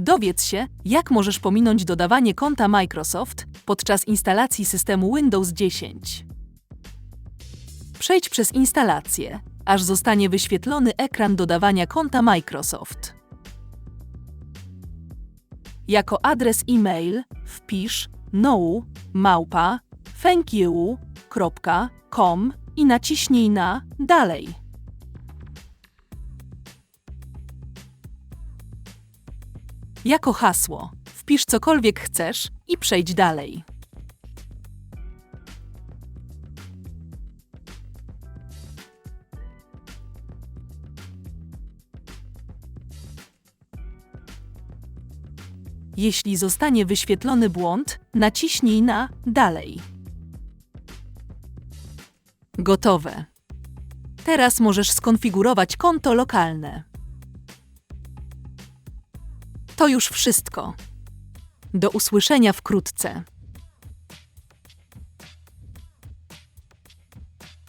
Dowiedz się, jak możesz pominąć dodawanie konta Microsoft podczas instalacji systemu Windows 10. Przejdź przez instalację, aż zostanie wyświetlony ekran dodawania konta Microsoft. Jako adres e-mail wpisz no małpa thankyou.com i naciśnij na Dalej. Jako hasło wpisz cokolwiek chcesz i przejdź dalej. Jeśli zostanie wyświetlony błąd, naciśnij na Dalej. Gotowe. Teraz możesz skonfigurować konto lokalne. To już wszystko. Do usłyszenia wkrótce.